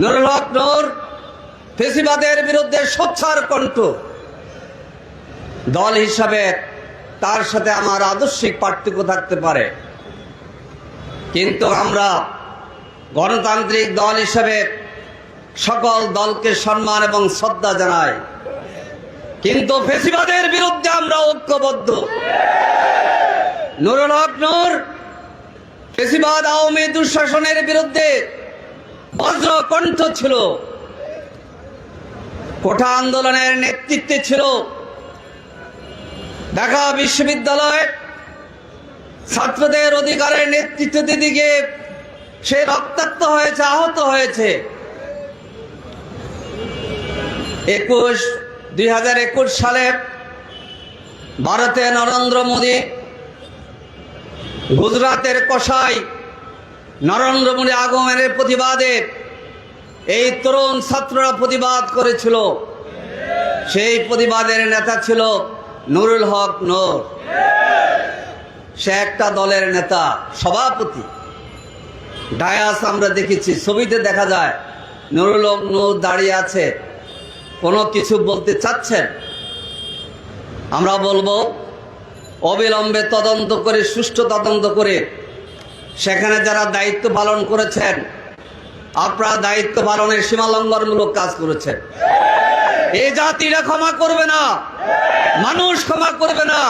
নুরুল হক ফেসিবাদের বিরুদ্ধে সোচ্চার কণ্ঠ। দল হিসাবে তার সাথে আমার আদর্শিক পার্থক্য থাকতে পারে। কিন্তু আমরা গণতান্ত্রিক দল হিসাবে সকল দলকে সম্মান এবং শ্রদ্ধা জানাই। কিন্তু ফেসিবাদের বিরুদ্ধে আমরা ঐক্যবদ্ধ। নুরুল হক ফেসিবাদ আওয়ামী দুঃশাসনের বিরুদ্ধে বজ্র কণ্ঠ ছিল। কোঠা আন্দোলনের নেতৃত্বে ছিল ঢাকা বিশ্ববিদ্যালয়। ছাত্রদের অধিকারের নেতৃত্ব দিকে সে রক্তাক্ত হয়েছে, আহত হয়েছে। একুশ, দুই সালে ভারতে নরেন্দ্র মোদী গুজরাতের কষাই নরেন্দ্র মোদী আগমনের প্রতিবাদে এই তরুণ ছাত্ররা প্রতিবাদ করেছিল। সেই প্রতিবাদের নেতা ছিল নুরুল হক নোর। সে একটা দলের নেতা, সভাপতি। ডায়াস আমরা দেখেছি, ছবিতে দেখা যায় নুরুল হক নূর দাঁড়িয়ে আছে, কোনো কিছু বলতে চাচ্ছেন। আমরা বলব, অবিলম্বে তদন্ত করে, সুষ্ঠু তদন্ত করে সেখানে যারা দায়িত্ব পালন করেছেন, আপনারা দায়িত্ব পালনের সীমালঙ্ঘনমূলক কাজ করেছেন। এই জাতিরা ক্ষমা করবে না, মানুষ ক্ষমা করবে না।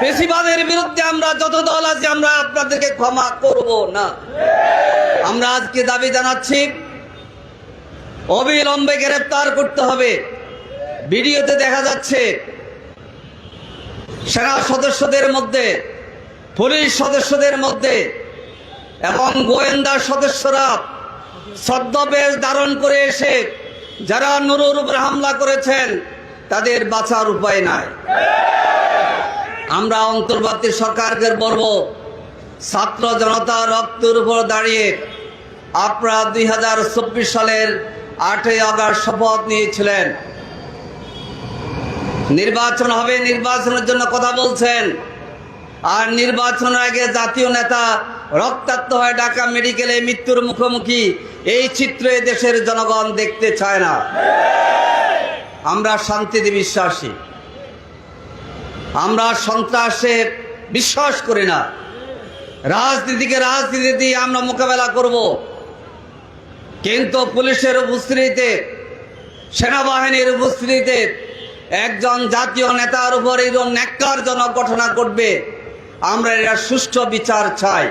পেশিবাদের বিরুদ্ধে আমরা যত দল আছি, আমরা আপনাদেরকে ক্ষমা করব না। আমরা আজকে দাবি জানাচ্ছি, অবিলম্বে গ্রেপ্তার করতে হবে। ভিডিওতে দেখা যাচ্ছে, সেনা সদস্যদের মধ্যে, পুলিশ সদস্যদের মধ্যে এবং গোয়েন্দা সদস্যরা ছদ্মবেশ ধারণ করে এসে যারা নুরুর উপরে হামলা করেছেন, তাদের বাঁচার উপায় নাই। আমরা অন্তর্বর্তী সরকারকে বলব, ছাত্র জনতা রক্তের উপর দাঁড়িয়ে আপনারা দুই হাজার চব্বিশ সালের আটই আগস্ট শপথ নিয়েছিলেন। নির্বাচন হবে, নির্বাচনের জন্য কথা বলছেন। আর নির্বাচনের আগে জাতীয় নেতা রক্তাক্ত হয় ঢাকা মেডিকেলে মৃত্যুর মুখোমুখি এই চিত্র দেশের জনগণ দেখতে চায় না। আমরা শান্তিতে বিশ্বাসী। আমরা সন্ত্রাসে বিশ্বাস করি না। রাজনীতিকে রাজনীতি দিয়ে আমরা মোকাবেলা করব। কিন্তু পুলিশের উপস্থিতিতে, সেনাবাহিনীর উপস্থিতিতে একজন জাতীয় নেতার উপর এরকম ন্যাক্কারজনক ঘটনা ঘটবে। আমরা এরা সুষ্ঠু বিচার চাই।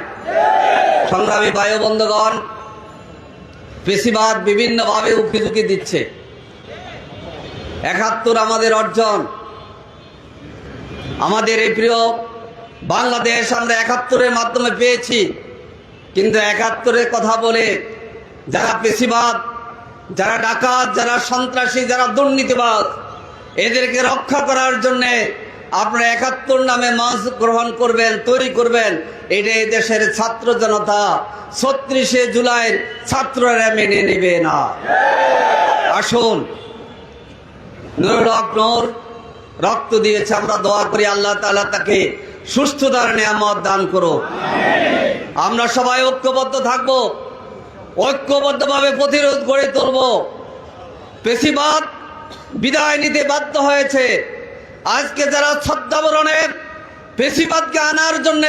সংগ্রামী বায়ু বন্ধুগণ বেশিরভাগ বিভিন্নভাবে উকিঝুঁকি দিচ্ছে। একাত্তর আমাদের অর্জন। আমাদের এই প্রিয় বাংলাদেশ আমরা একাত্তরের মাধ্যমে পেয়েছি। কিন্তু একাত্তরের কথা বলে যারা পেশিবাদ যারা ডাকাত, যারা সন্ত্রাসী, যারা দুর্নীতিবাদ, এদেরকে রক্ষা করার জন্যে আপনারা একাত্তর নামে মাছ গ্রহণ করবেন, তৈরি করবেন। এটা দেশের ছাত্র জনতা ছত্রিশে জুলাইয়ের ছাত্ররা মেনে নেবে না। আসুন রক্ত দিয়েছে, আমরা দোয়া করি, আল্লাহ তাআলা তাকে সুস্থতার নিয়ামত দান করো আমরা সবাই ঐক্যবদ্ধ থাকব, ঐক্যবদ্ধভাবে প্রতিরোধ গড়ে তুলব। পেশিবাদ বিদায় নিতে বাধ্য হয়েছে। আজকে যারা ছদ্মাবরণের পেশিবাদকে আনার জন্য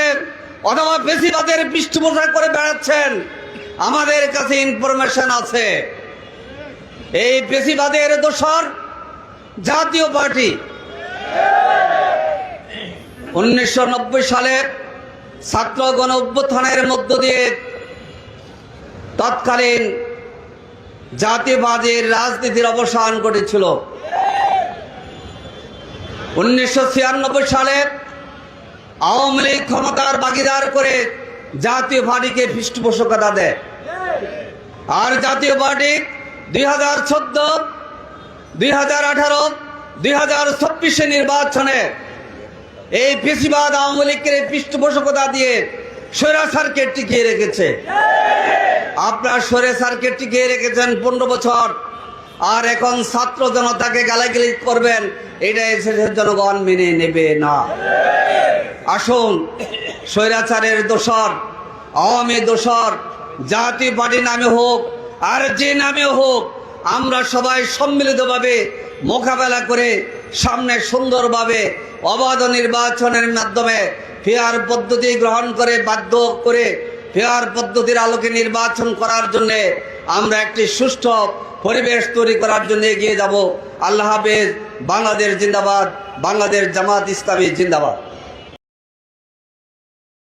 অথবা পেশিবাদের পৃষ্ঠপোষক করে বেড়াচ্ছেন, আমাদের কাছে ইনফরমেশন আছে। এই পেশিবাদের দোষর জাতীয় পার্টি। উনিশশো নব্বই সালে ছাত্র গণ অভ্যুত্থানের মধ্য দিয়ে তৎকালীন জাতিবাদের রাজনীতির অবসান ঘটেছিল। উনিশশো ছিয়ানব্বই সালে আওয়ামী লীগ ক্ষমতার বাগিদার করে জাতীয় পার্টিকে পৃষ্ঠপোষকতা দেয়। আর জাতীয় পার্টি দুই হাজার চোদ্দ, দুই হাজার আঠারো, দুই হাজার চব্বিশে নির্বাচনে এই পেশিবাদ আওয়ামী লীগের পৃষ্ঠপোষকতা দিয়ে স্বৈরাচারকে টিকিয়ে রেখেছে। আপনার স্বৈরাচারকে টিকিয়ে রেখেছেন পনেরো বছর। আর এখন ছাত্র জনতাকে গালাগালি করবেন এটা জনগণ মেনে নেবে না। আসুন, স্বৈরাচারের দোষর, আওয়ামী দোষর, জাতি পার্টি নামে হোক, আর যে নামে হোক, আমরা সবাই সম্মিলিতভাবে মোকাবেলা করে সামনে সুন্দরভাবে অবাধ নির্বাচনের মাধ্যমে ফেয়ার পদ্ধতি গ্রহণ করে, বাধ্য করে ফেয়ার পদ্ধতির আলোকে নির্বাচন করার জন্য আমরা একটি সুষ্ঠু পরিবেশ তৈরি করার জন্য এগিয়ে যাব। আল্লাহ হাফেজ, বাংলাদেশ জিন্দাবাদ, বাংলাদেশ জামাত ইসলামী জিন্দাবাদ।